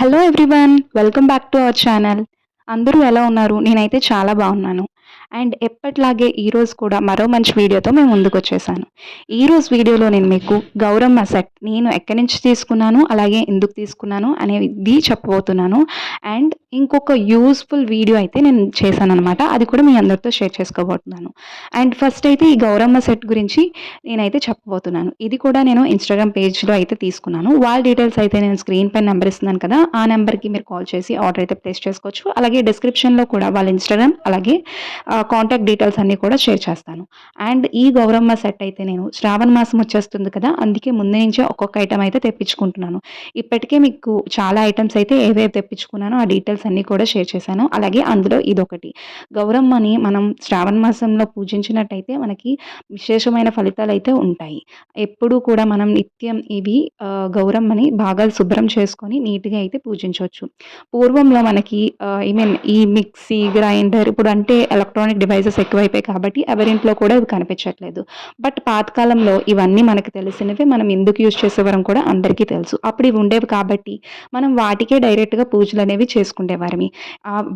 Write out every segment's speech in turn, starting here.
Hello everyone welcome back to our channel అందరూ ఎలా ఉన్నారు? నేనైతే చాలా బాగున్నాను. అండ్ ఎప్పట్లాగే ఈరోజు కూడా మరో మంచి వీడియోతో మేము ముందుకు వచ్చేసాను ఈరోజు వీడియోలో నేను మీకు గౌరమ్మ సెట్ నేను ఎక్కడి నుంచి తీసుకున్నాను అలాగే ఎందుకు తీసుకున్నాను అనేది చెప్పబోతున్నాను. అండ్ ఇంకొక యూస్ఫుల్ వీడియో అయితే నేను చేశాను అనమాట అది కూడా మీ అందరితో షేర్ చేసుకోబోతున్నాను. అండ్ ఫస్ట్ అయితే ఈ గౌరమ్మ సెట్ గురించి నేనైతే చెప్పబోతున్నాను. ఇది కూడా నేను ఇన్స్టాగ్రామ్ పేజ్లో అయితే తీసుకున్నాను. వాళ్ళ డీటెయిల్స్ అయితే నేను స్క్రీన్ పైన నెంబర్ ఇస్తున్నాను కదా ఆ నెంబర్కి మీరు కాల్ చేసి ఆర్డర్ అయితే ప్లేస్ చేసుకోవచ్చు. అలాగే డిస్క్రిప్షన్లో కూడా వాళ్ళ ఇన్స్టాగ్రామ్ అలాగే కాంటాక్ట్ డీటెయిల్స్ అన్నీ కూడా షేర్ చేస్తాను. అండ్ ఈ గౌరమ్మ సెట్ అయితే నేను శ్రావణ మాసం వచ్చేస్తుంది కదా అందుకే ముందు నుంచే ఒక్కొక్క ఐటమ్ అయితే తెప్పించుకుంటున్నాను. ఇప్పటికే మీకు చాలా ఐటమ్స్ అయితే ఏవేవి తెప్పించుకున్నానో ఆ డీటెయిల్స్ అన్నీ కూడా షేర్ చేశాను. అలాగే అందులో ఇదొకటి. గౌరమ్మని మనం శ్రావణ మాసంలో పూజించినట్టయితే మనకి విశేషమైన ఫలితాలు అయితే ఉంటాయి. ఎప్పుడూ కూడా మనం నిత్యం ఇవి గౌరమ్మని బాగా శుభ్రం చేసుకొని నీట్గా అయితే పూజించవచ్చు. పూర్వంలో మనకి ఐ మీన్ ఈ మిక్సీ గ్రైండర్ ఇప్పుడు అంటే ఎలక్ట్రానిక్ ఎలక్ట్రానిక్ డివైసెస్ ఎక్కువైపోయాయి కాబట్టి ఎవరింట్లో కూడా ఇవి కనిపించట్లేదు. బట్ పాతకాలంలో ఇవన్నీ మనకు తెలిసినవి మనం ఎందుకు యూజ్ చేసేవారం కూడా అందరికీ తెలుసు. అప్పుడు ఇవి ఉండేవి కాబట్టి మనం వాటికే డైరెక్ట్గా పూజలు అనేవి చేసుకునేవారమి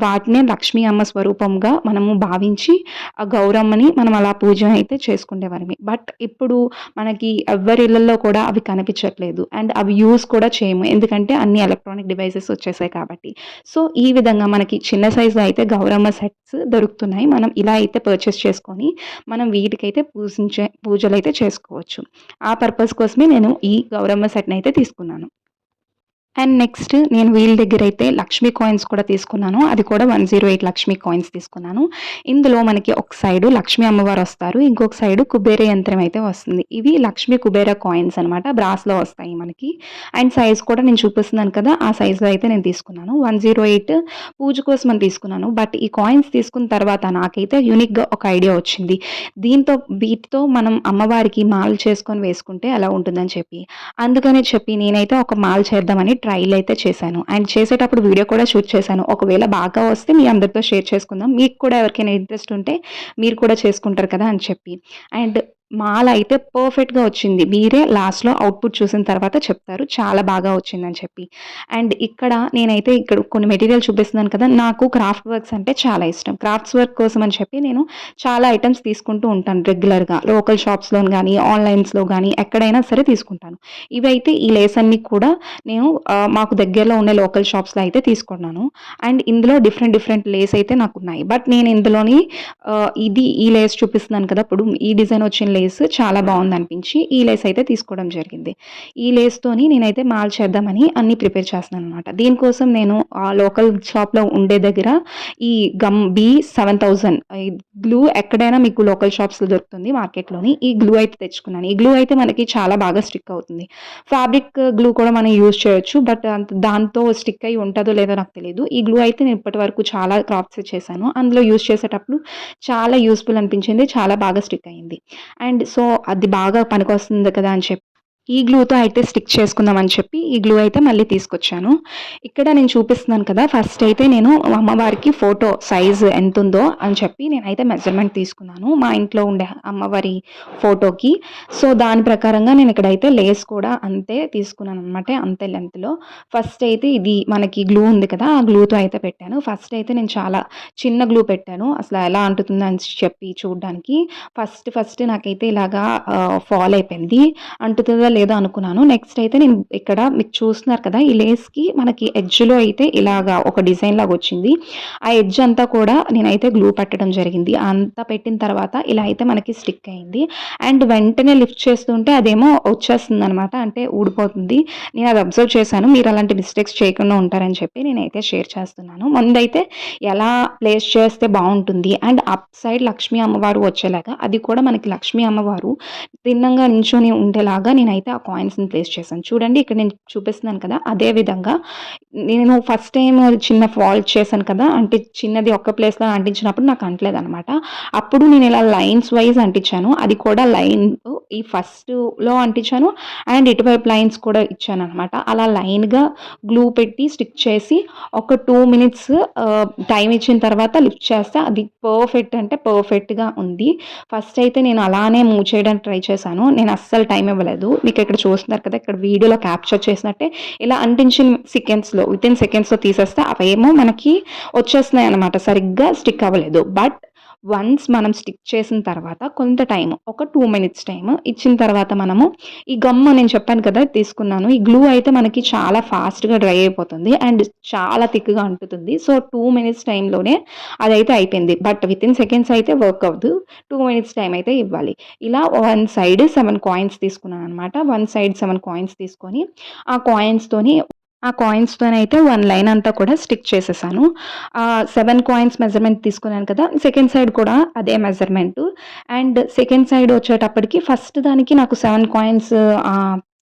వాటినే లక్ష్మీ అమ్మ స్వరూపంగా మనము భావించి ఆ గౌరమ్మని మనం అలా పూజ అయితే చేసుకునేవారమి బట్ ఇప్పుడు మనకి ఎవరి ఇళ్ళలో కూడా అవి కనిపించట్లేదు. అండ్ అవి యూస్ కూడా చేయము. ఎందుకంటే అన్ని ఎలక్ట్రానిక్ డివైసెస్ వచ్చేసాయి కాబట్టి. సో ఈ విధంగా మనకి చిన్న సైజులో అయితే గౌరమ్మ సెట్స్ దొరుకుతున్నాయి. మన ఇలా అయితే పర్చేస్ చేసుకొని మనం వీటికైతే పూజించే పూజలు అయితే చేసుకోవచ్చు. ఆ పర్పస్ కోసమే నేను ఈ గౌరమ్మ సెట్ని అయితే తీసుకున్నాను. అండ్ నెక్స్ట్ నేను వీళ్ళ దగ్గర అయితే లక్ష్మీ కాయిన్స్ కూడా తీసుకున్నాను. అది కూడా one zero eight Lakshmi coins తీసుకున్నాను. ఇందులో మనకి ఒక సైడు లక్ష్మీ అమ్మవారు వస్తారు. ఇంకొక సైడు కుబేర యంత్రం అయితే వస్తుంది. ఇవి లక్ష్మీ కుబేర కాయిన్స్ అనమాట బ్రాస్లో వస్తాయి మనకి. అండ్ సైజ్ కూడా నేను చూపిస్తున్నాను కదా ఆ సైజులో అయితే నేను తీసుకున్నాను. వన్ జీరో ఎయిట్ పూజ కోసం అని తీసుకున్నాను. బట్ ఈ కాయిన్స్ తీసుకున్న తర్వాత నాకైతే యూనిక్గా ఒక ఐడియా వచ్చింది. దీంతో వీటితో మనం అమ్మవారికి మాల్ చేసుకొని వేసుకుంటే ఎలా ఉంటుందని చెప్పి. అందుకనే చెప్పి నేనైతే ఒక మాల్ చేద్దామని ట్రైల్ అయితే చేశాను. అండ్ చేసేటప్పుడు వీడియో కూడా షూట్ చేశాను. ఒకవేళ బాగా వస్తే మీ అందరితో షేర్ చేసుకుందాం. మీకు కూడా ఎవరికైనా ఇంట్రెస్ట్ ఉంటే మీరు కూడా చేసుకుంటారు కదా అని చెప్పి. అండ్ మాల అయితే పర్ఫెక్ట్గా వచ్చింది. మీరే లాస్ట్లో అవుట్పుట్ చూసిన తర్వాత చెప్తారు. చాలా బాగా వచ్చిందని చెప్పి. అండ్ ఇక్కడ నేనైతే ఇక్కడ కొన్ని మెటీరియల్ చూపిస్తున్నాను కదా నాకు క్రాఫ్ట్ వర్క్స్ అంటే చాలా ఇష్టం. క్రాఫ్ట్స్ వర్క్ కోసం అని చెప్పి నేను చాలా ఐటమ్స్ తీసుకుంటూ ఉంటాను రెగ్యులర్గా లోకల్ షాప్స్లో కానీ ఆన్లైన్స్లో కానీ ఎక్కడైనా సరే తీసుకుంటాను. ఇవైతే ఈ లేస్ అన్ని కూడా నేను మాకు దగ్గరలో ఉన్న లోకల్ షాప్స్లో అయితే తీసుకున్నాను. అండ్ ఇందులో డిఫరెంట్ డిఫరెంట్ లేస్ అయితే నాకు ఉన్నాయి. బట్ నేను ఇందులోని ఇది ఈ లేస్ చూపిస్తున్నాను కదా ఇప్పుడు ఈ డిజైన్ వచ్చిన లేస్ చాలా బాగుంది అనిపించి ఈ లేస్ అయితే తీసుకోవడం జరిగింది. ఈ లేస్తోని నేనైతే మాల్ చేద్దామని అన్ని ప్రిపేర్ చేస్తున్నాను అనమాట దీనికోసం నేను ఆ లోకల్ షాప్లో ఉండే దగ్గర ఈ gum B seven thousand glue ఎక్కడైనా మీకు లోకల్ షాప్స్లో దొరుకుతుంది మార్కెట్లోని ఈ గ్లూ అయితే తెచ్చుకున్నాను. ఈ గ్లూ అయితే మనకి చాలా బాగా స్టిక్ అవుతుంది. ఫ్యాబ్రిక్ గ్లూ కూడా మనం యూజ్ చేయొచ్చు బట్ దాంతో స్టిక్ అయి ఉంటుందో లేదో నాకు తెలియదు ఈ గ్లూ అయితే నేను ఇప్పటి వరకు చాలా క్రాఫ్ట్స్ చేశాను. అందులో యూజ్ చేసేటప్పుడు చాలా యూస్ఫుల్ అనిపించింది చాలా బాగా స్టిక్ అయింది. అండ్ సో అది బాగా పనికొస్తుంది కదా అని చెప్పి ఈ గ్లూతో అయితే స్టిక్ చేసుకుందామని చెప్పి ఈ గ్లూ అయితే మళ్ళీ తీసుకొచ్చాను. ఇక్కడ నేను చూపిస్తున్నాను కదా ఫస్ట్ అయితే నేను అమ్మవారికి ఫోటో సైజ్ ఎంత ఉందో అని చెప్పి నేనైతే మెజర్మెంట్ తీసుకున్నాను మా ఇంట్లో ఉండే అమ్మవారి ఫోటోకి సో దాని ప్రకారంగా నేను ఇక్కడైతే లేస్ కూడా అంతే తీసుకున్నాను అనమాట అంతే లెంత్లో ఫస్ట్ అయితే ఇది మనకి గ్లూ ఉంది కదా ఆ గ్లూతో అయితే పెట్టాను. ఫస్ట్ అయితే నేను చాలా చిన్న గ్లూ పెట్టాను. అసలు ఎలా అంటుతుంది అని చెప్పి చూడడానికి. ఫస్ట్ ఫస్ట్ నాకైతే ఇలాగా ఫాల్ అయిపోయింది. అంటుతుందా లేదో అనుకున్నాను. నెక్స్ట్ అయితే నేను ఇక్కడ మీకు చూస్తున్నారు కదా ఈ లేస్కి మనకి ఎడ్జ్లో అయితే ఇలాగా ఒక డిజైన్ లాగా వచ్చింది. ఆ ఎడ్జ్ అంతా కూడా నేనైతే గ్లూ పెట్టడం జరిగింది. అంతా పెట్టిన తర్వాత ఇలా అయితే మనకి స్టిక్ అయింది. అండ్ వెంటనే లిఫ్ట్ చేస్తుంటే అదేమో వచ్చేస్తుంది అనమాట అంటే ఊడిపోతుంది. నేను అది అబ్జర్వ్ చేశాను. మీరు అలాంటి మిస్టేక్స్ చేయకుండా ఉంటారని చెప్పి నేనైతే షేర్ చేస్తున్నాను. ముందైతే ఎలా ప్లేస్ చేస్తే బాగుంటుంది అండ్ అప్ సైడ్ లక్ష్మీ అమ్మవారు వచ్చేలాగా అది కూడా మనకి లక్ష్మీ అమ్మవారు తిన్నంగా నించొని ఉండేలాగా నేనైతే అయితే ఆ కాయిన్స్ని ప్లేస్ చేశాను. చూడండి ఇక్కడ నేను చూపిస్తున్నాను కదా అదే విధంగా నేను ఫస్ట్ టైం చిన్న ఫాల్ట్ చేశాను కదా అంటే చిన్నది ఒక్క ప్లేస్లో అంటించినప్పుడు నాకు అంటలేదు అనమాట అప్పుడు నేను ఇలా లైన్స్ వైజ్ అంటించాను. అది కూడా లైన్ ఈ ఫస్ట్లో అంటించాను అండ్ ఇటువైపు లైన్స్ కూడా ఇచ్చాను అనమాట అలా లైన్గా గ్లూ పెట్టి స్టిక్ చేసి ఒక టూ మినిట్స్ టైం ఇచ్చిన తర్వాత లిఫ్ట్ చేస్తే అది పర్ఫెక్ట్ అంటే పర్ఫెక్ట్గా ఉంది. ఫస్ట్ అయితే నేను అలానే మూవ్ చేయడానికి ట్రై చేశాను. నేను అస్సలు టైం ఇవ్వలేదు. మీకు ఇక్కడ చూస్తున్నారు కదా ఇక్కడ వీడియోలో క్యాప్చర్ చేసినట్టే ఇలా అంటించిన సెకండ్స్లో విత్ ఇన్ సెకండ్స్లో తీసేస్తే అవేమో మనకి వచ్చేస్తున్నాయి అనమాట సరిగ్గా స్టిక్ అవ్వలేదు. బట్ వన్స్ మనం స్టిక్ చేసిన తర్వాత కొంత టైం ఒక టూ మినిట్స్ టైం ఇచ్చిన తర్వాత మనము ఈ గమ్ నేను చెప్పాను కదా తీసుకున్నాను ఈ గ్లూ అయితే మనకి చాలా ఫాస్ట్గా డ్రై అయిపోతుంది అండ్ చాలా థిక్గా అంటుతుంది. సో టూ మినిట్స్ టైంలోనే అదైతే అయిపోయింది. బట్ విత్ ఇన్ సెకండ్స్ అయితే వర్క్ అవ్వదు. టూ మినిట్స్ టైం అయితే ఇవ్వాలి. ఇలా వన్ సైడ్ సెవెన్ కాయిన్స్ తీసుకున్నాను అనమాట వన్ సైడ్ సెవెన్ కాయిన్స్ తీసుకొని ఆ కాయిన్స్తోని ఆ కాయిన్స్తోనైతే వన్ లైన్ అంతా కూడా స్టిక్ చేసేసాను. సెవెన్ కాయిన్స్ మెజర్మెంట్ తీసుకున్నాను కదా సెకండ్ సైడ్ కూడా అదే మెజర్మెంట్ అండ్ సెకండ్ సైడ్ వచ్చేటప్పటికి ఫస్ట్ దానికి నాకు సెవెన్ కాయిన్స్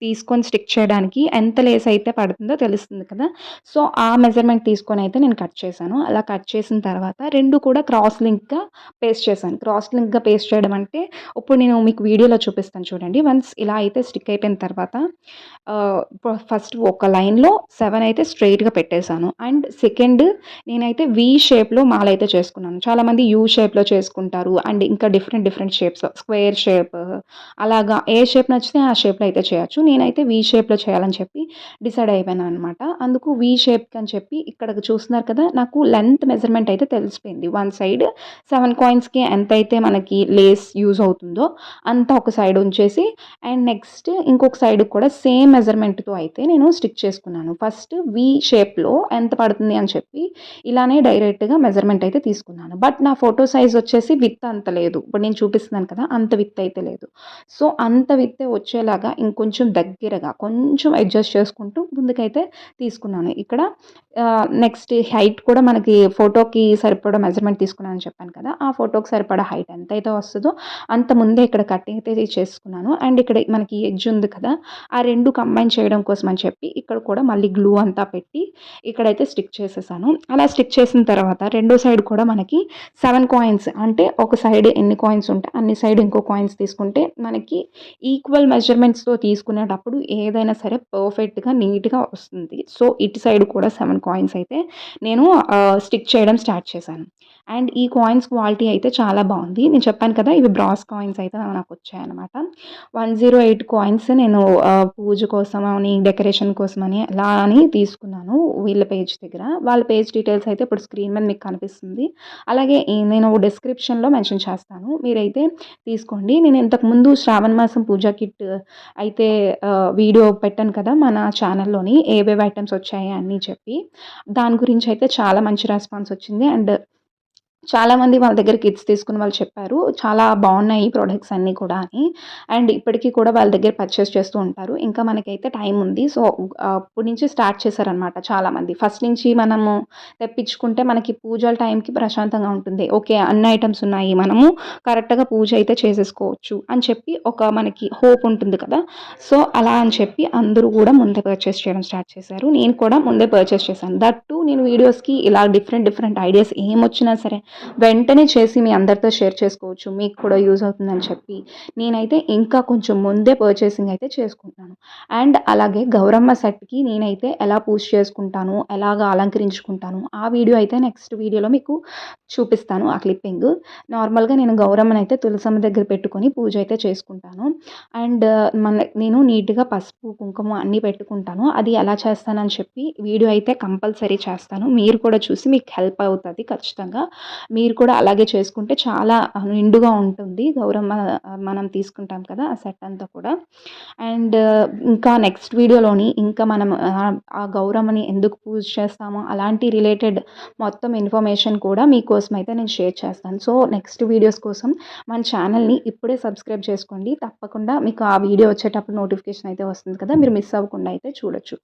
తీసుకొని స్టిక్ చేయడానికి ఎంత లేస్ అయితే పడుతుందో తెలుస్తుంది కదా. సో ఆ మెజర్మెంట్ తీసుకొని అయితే నేను కట్ చేశాను. అలా కట్ చేసిన తర్వాత రెండు కూడా క్రాస్ లింక్గా పేస్ట్ చేశాను. క్రాస్ లింక్గా పేస్ట్ చేయడం అంటే ఇప్పుడు నేను మీకు వీడియోలో చూపిస్తాను చూడండి. వన్స్ ఇలా అయితే స్టిక్ అయిపోయిన తర్వాత ఫస్ట్ ఒక లైన్లో సెవెన్ అయితే స్ట్రైట్గా పెట్టేశాను. అండ్ సెకండ్ నేనైతే వి షేప్లో మాల అయితే చేసుకున్నాను. చాలామంది యూ షేప్లో చేసుకుంటారు. అండ్ ఇంకా different different shapes square shape అలాగా ఏ షేప్ నచ్చితే ఆ షేప్లో అయితే చేయొచ్చు. నేనైతే వీ షేప్లో చేయాలని చెప్పి డిసైడ్ అయిపోయాను అనమాట అందుకు వీ షేప్కి అని చెప్పి ఇక్కడ చూస్తున్నారు కదా నాకు లెంత్ మెజర్మెంట్ అయితే తెలిసిపోయింది. వన్ సైడ్ సెవెన్ కాయిన్స్కి ఎంత అయితే మనకి లేస్ యూజ్ అవుతుందో అంత ఒక సైడ్ ఉంచేసి అండ్ నెక్స్ట్ ఇంకొక సైడ్ కూడా సేమ్ మెజర్మెంట్తో అయితే నేను స్టిక్ చేసుకున్నాను. ఫస్ట్ వీ షేప్లో ఎంత పడుతుంది అని చెప్పి ఇలానే డైరెక్ట్గా మెజర్మెంట్ అయితే తీసుకున్నాను. బట్ నా ఫోటో సైజ్ వచ్చేసి విత్ అంత లేదు. ఇప్పుడు నేను చూపిస్తున్నాను కదా అంత విత్ అయితే లేదు. సో అంత విత్ వచ్చేలాగా ఇంకొంచెం దగ్గరగా కొంచెం అడ్జస్ట్ చేసుకుంటూ ముందుకైతే తీసుకున్నాను. ఇక్కడ నెక్స్ట్ హైట్ కూడా మనకి ఫోటోకి సరిపడా మెజర్మెంట్ తీసుకున్నాను అని చెప్పాను కదా ఆ ఫోటోకి సరిపడా హైట్ ఎంత అయితే వస్తుందో అంత ముందే ఇక్కడ కటింగ్ అయితే చేసుకున్నాను. అండ్ ఇక్కడ మనకి ఎడ్జ్ ఉంది కదా ఆ రెండు కంబైన్ చేయడం కోసం అని చెప్పి ఇక్కడ కూడా మళ్ళీ గ్లూ అంతా పెట్టి ఇక్కడైతే స్టిక్ చేసేసాను. అలా స్టిక్ చేసిన తర్వాత రెండో సైడ్ కూడా మనకి సెవెన్ కాయిన్స్ అంటే ఒక సైడ్ ఎన్ని కాయిన్స్ ఉంటే అన్ని సైడ్ ఇంకో కాయిన్స్ తీసుకుంటే మనకి ఈక్వల్ మెజర్మెంట్స్తో తీసుకునే అలాంటప్పుడు ఏదైనా సరే పర్ఫెక్ట్గా నీట్గా వస్తుంది. సో ఇటు సైడ్ కూడా సెవెన్ కాయిన్స్ అయితే నేను స్టిక్ చేయడం స్టార్ట్ చేశాను. అండ్ ఈ కాయిన్స్ క్వాలిటీ అయితే చాలా బాగుంది. నేను చెప్పాను కదా ఇవి బ్రాస్ కాయిన్స్ అయితే నాకు వచ్చాయన్నమాట. వన్ జీరో ఎయిట్ కాయిన్స్ నేను పూజ కోసం అని డెకరేషన్ కోసం అని అలా అని తీసుకున్నాను వీళ్ళ పేజ్ దగ్గర. వాళ్ళ పేజ్ డీటెయిల్స్ అయితే ఇప్పుడు స్క్రీన్ మీద మీకు కనిపిస్తుంది. అలాగే నేను డిస్క్రిప్షన్లో మెన్షన్ చేస్తాను. మీరైతే తీసుకోండి. నేను ఇంతకుముందు శ్రావణ మాసం పూజా కిట్ అయితే వీడియో పెట్టాను కదా మన ఛానల్లోని ఏవేవి ఐటమ్స్ వచ్చాయి అన్నీ చెప్పి. దాని గురించి అయితే చాలా మంచి రెస్పాన్స్ వచ్చింది. అండ్ చాలామంది వాళ్ళ దగ్గర కిట్స్ తీసుకుని వాళ్ళు చెప్పారు చాలా బాగున్నాయి ఈ ప్రోడక్ట్స్ అన్నీ కూడా అని. అండ్ ఇప్పటికీ కూడా వాళ్ళ దగ్గర పర్చేస్ చేస్తూ ఉంటారు. ఇంకా మనకైతే టైం ఉంది. సో అప్పటి నుంచి స్టార్ట్ చేశారనమాట చాలామంది. ఫస్ట్ నుంచి మనము తెప్పించుకుంటే మనకి పూజల టైంకి ప్రశాంతంగా ఉంటుంది. ఓకే అన్ని ఐటమ్స్ ఉన్నాయి మనము కరెక్ట్గా పూజ అయితే చేసేసుకోవచ్చు అని చెప్పి ఒక మనకి హోప్ ఉంటుంది కదా. సో అలా అని చెప్పి అందరూ కూడా ముందే పర్చేస్ చేయడం స్టార్ట్ చేశారు. నేను కూడా ముందే పర్చేస్ చేశాను. దట్టు నేను వీడియోస్కి ఇలా డిఫరెంట్ డిఫరెంట్ ఐడియాస్ ఏమొచ్చినా సరే వెంటనే చేసి మీ అందరితో షేర్ చేసుకోవచ్చు. మీకు కూడా యూజ్ అవుతుందని చెప్పి. నేనైతే ఇంకా కొంచెం ముందే పర్చేసింగ్ అయితే చేసుకుంటాను. అండ్ అలాగే గౌరమ్మ సెట్కి నేనైతే ఎలా పూజ చేసుకుంటాను ఎలాగ అలంకరించుకుంటాను ఆ వీడియో అయితే నెక్స్ట్ వీడియోలో మీకు చూపిస్తాను ఆ క్లిప్పింగ్ నార్మల్గా నేను గౌరమ్మని అయితే తులసమ్మ దగ్గర పెట్టుకొని పూజ అయితే చేసుకుంటాను. అండ్ మన నేను నీట్గా పసుపు కుంకుమ అన్నీ పెట్టుకుంటాను. అది ఎలా చేస్తానని చెప్పి వీడియో అయితే కంపల్సరీ చేస్తాను. మీరు కూడా చూసి మీకు హెల్ప్ అవుతుంది ఖచ్చితంగా. మీరు కూడా అలాగే చేసుకుంటే చాలా నిండుగా ఉంటుంది. గౌరమ్మ మనం తీసుకుంటాం కదా ఆ సెట్ అంతా కూడా. అండ్ ఇంకా నెక్స్ట్ వీడియోలోని ఇంకా మనం ఆ గౌరమ్మని ఎందుకు పూజ చేస్తామో అలాంటి రిలేటెడ్ మొత్తం ఇన్ఫర్మేషన్ కూడా మీకోసం అయితే నేను షేర్ చేస్తాను. సో నెక్స్ట్ వీడియోస్ కోసం మన ఛానల్ని ఇప్పుడే సబ్స్క్రైబ్ చేసుకోండి. తప్పకుండా మీకు ఆ వీడియో వచ్చేటప్పుడు నోటిఫికేషన్ అయితే వస్తుంది కదా మీరు మిస్ అవ్వకుండా అయితే చూడొచ్చు.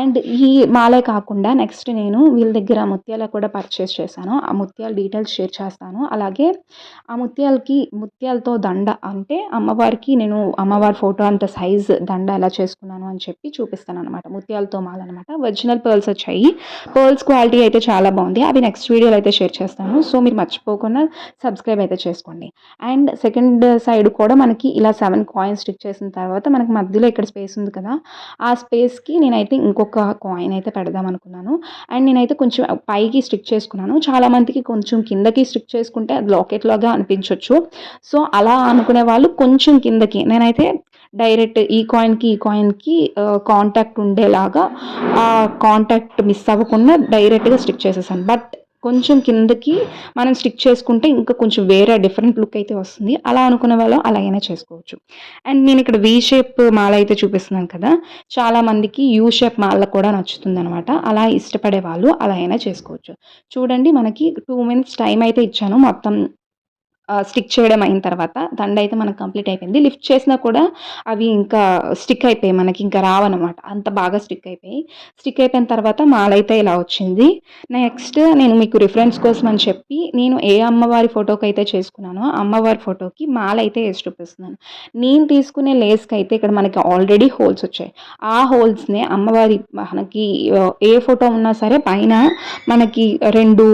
అండ్ ఈ మాలే కాకుండా నెక్స్ట్ నేను వీళ్ళ దగ్గర ముత్యాల కూడా పర్చేస్ చేశాను. ఆ ముత్యాల డీటెయిల్స్ షేర్ చేస్తాను. అలాగే ఆ ముత్యాలకి ముత్యాలతో దండ అంటే అమ్మవారికి నేను అమ్మవారి ఫోటో అంత సైజ్ దండ ఎలా చేసుకున్నాను అని చెప్పి చూపిస్తాను అనమాట ముత్యాలతో మాల అనమాట ఒరిజినల్ పర్ల్స్ వచ్చాయి. పర్ల్స్ క్వాలిటీ అయితే చాలా బాగుంది. అవి నెక్స్ట్ వీడియోలో అయితే షేర్ చేస్తాను. సో మీరు మర్చిపోకుండా సబ్స్క్రైబ్ అయితే చేసుకోండి. అండ్ సెకండ్ సైడ్ కూడా మనకి ఇలా సెవెన్ కాయిన్స్ స్టిక్ చేసిన తర్వాత మనకి మధ్యలో ఇక్కడ స్పేస్ ఉంది కదా ఆ స్పేస్కి నేనైతే ఇంకొక కాయిన్ అయితే పెడదాం అనుకున్నాను. అండ్ నేనైతే కొంచెం పైకి స్టిక్ చేసుకున్నాను. చాలామందికి కొంచెం కిందకి స్టిక్ చేసుకుంటే అది లాకెట్ లాగా అనిపించవచ్చు సో అలా అనుకునే వాళ్ళు కొంచెం కిందకి నేనైతే డైరెక్ట్ ఈ కాయిన్కి ఈ కాయిన్కి కాంటాక్ట్ ఉండేలాగా ఆ కాంటాక్ట్ మిస్ అవ్వకుండా డైరెక్ట్గా స్టిక్ చేసేసాను. బట్ కొంచెం కిందకి మనం స్టిక్ చేసుకుంటే ఇంకా కొంచెం వేరే డిఫరెంట్ లుక్ అయితే వస్తుంది. అలా అనుకునే వాళ్ళు అలాగైనా చేసుకోవచ్చు. అండ్ నేను ఇక్కడ వీ షేప్ మాల అయితే చూపిస్తున్నాను కదా. చాలా మందికి యూ షేప్ మాల కూడా నచ్చుతుంది అనమాట అలా ఇష్టపడే వాళ్ళు అలా అయినా చేసుకోవచ్చు. చూడండి మనకి టూ మినిట్స్ టైం అయితే ఇచ్చాను. మొత్తం స్టిక్ చేయడం అయిన తర్వాత దండ అయితే మనకు కంప్లీట్ అయిపోయింది. లిఫ్ట్ చేసినా కూడా అవి ఇంకా స్టిక్ అయిపోయాయి మనకి ఇంకా రావన్నమాట. అంత బాగా స్టిక్ అయిపోయి స్టిక్ అయిపోయిన తర్వాత మాలైతే ఇలా వచ్చింది. నెక్స్ట్ నేను మీకు రిఫరెన్స్ కోసం అని చెప్పి నేను ఏ అమ్మవారి ఫోటోకి అయితే చేసుకున్నానో అమ్మవారి ఫోటోకి మాలైతే వేసి చూపిస్తున్నాను. నేను తీసుకునే లేస్కి అయితే ఇక్కడ మనకి ఆల్రెడీ హోల్స్ వచ్చాయి. ఆ హోల్స్నే అమ్మవారి మనకి ఏ ఫోటో ఉన్నా సరే పైన మనకి రెండు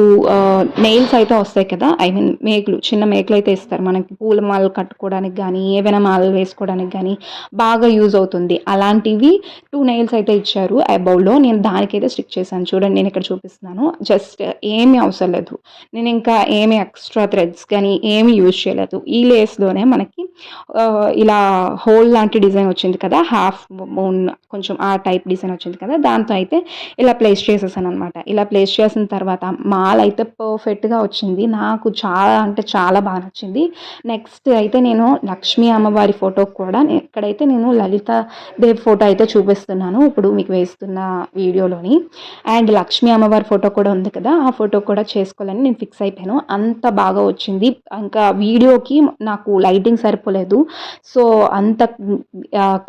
నెయిల్స్ అయితే వస్తాయి కదా. ఐ మీన్ మేకులు చిన్న మేకులు అయితే ఇస్తారు. మనకి పూల మాలలు కట్టుకోవడానికి కానీ ఏవైనా మాలలు వేసుకోవడానికి కానీ బాగా యూజ్ అవుతుంది. అలాంటివి టూ నెయిల్స్ అయితే ఇచ్చారు అబౌవ్లో నేను దానికైతే స్టిక్ చేశాను. చూడండి నేను ఇక్కడ చూపిస్తున్నాను. జస్ట్ ఏమీ అవసరం లేదు. నేను ఇంకా ఏమి ఎక్స్ట్రా థ్రెడ్స్ కానీ ఏమి యూజ్ చేయలేదు. ఈ లేస్లోనే మనకి ఇలా హోల్ లాంటి డిజైన్ వచ్చింది కదా హాఫ్ మూన్ కొంచెం ఆ టైప్ డిజైన్ వచ్చింది కదా దాంతో అయితే ఇలా ప్లేస్ చేసేసాను అనమాట ఇలా ప్లేస్ చేసిన తర్వాత మాల్ అయితే పర్ఫెక్ట్గా వచ్చింది. నాకు చాలా అంటే చాలా బాగా నచ్చింది నెక్స్ట్ అయితే నేను లక్ష్మీ అమ్మవారి ఫోటో కూడా ఇక్కడైతే నేను లలిత దేవ్ ఫోటో అయితే చూపిస్తున్నాను. ఇప్పుడు మీకు వేస్తున్న వీడియోలోని. అండ్ లక్ష్మీ అమ్మవారి ఫోటో కూడా ఉంది కదా ఆ ఫోటో కూడా చేసుకోవాలని నేను ఫిక్స్ అయిపోయాను. అంత బాగా వచ్చింది. ఇంకా వీడియోకి నాకు లైటింగ్ సరిపోలేదు. సో అంత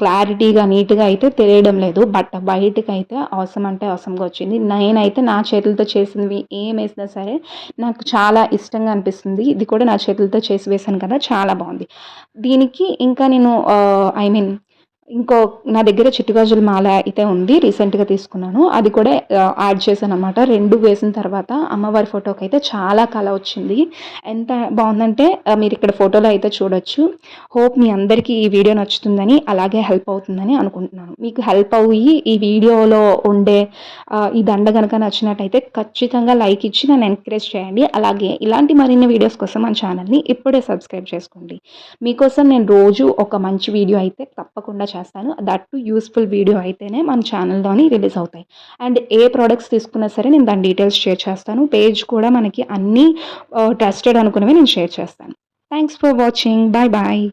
క్లారిటీగా నీట్గా అయితే తెలియడం లేదు. బట్ బయటకు అయితే అవసరం అంటే అవసరంగా వచ్చింది. నేనైతే నా చేతులతో చేసినవి ఏం వేసినా సరే నాకు చాలా ఇష్టంగా అనిపిస్తుంది. ఇది కూడా నా చేతులతో చేసి వేశాను కదా చాలా బాగుంది. దీనికి ఇంకా నేను ఐ మీన్ ఇంకో నా దగ్గర చిట్టుగాజుల మాల అయితే ఉంది రీసెంట్గా తీసుకున్నాను. అది కూడా యాడ్ చేశాను అనమాట రెండు వేసిన తర్వాత అమ్మవారి ఫోటోకి అయితే చాలా కళ వచ్చింది. ఎంత బాగుందంటే మీరు ఇక్కడ ఫోటోలో అయితే చూడొచ్చు. హోప్ మీ అందరికీ ఈ వీడియో నచ్చుతుందని అలాగే హెల్ప్ అవుతుందని అనుకుంటున్నాను. మీకు హెల్ప్ అయ్యి ఈ వీడియోలో ఉండే ఈ దండ కనుక నచ్చినట్టయితే ఖచ్చితంగా లైక్ ఇచ్చి నన్ను ఎంకరేజ్ చేయండి. అలాగే ఇలాంటి మరిన్ని వీడియోస్ కోసం మన ఛానల్ని ఇప్పుడే సబ్స్క్రైబ్ చేసుకోండి. మీకోసం నేను రోజు ఒక మంచి వీడియో అయితే తప్పకుండా చేస్తాను. దట్ టు యూస్ఫుల్ వీడియో అయితేనే మన ఛానల్లోని రిలీజ్ అవుతాయి. అండ్ ఏ ప్రోడక్ట్స్ తీసుకున్నా సరే నేను దాని డీటెయిల్స్ షేర్ చేస్తాను. పేజ్ కూడా మనకి అన్నీ uh, ట్రస్టెడ్ అనుకునేవి నేను షేర్ చేస్తాను. Thanks for watching bye bye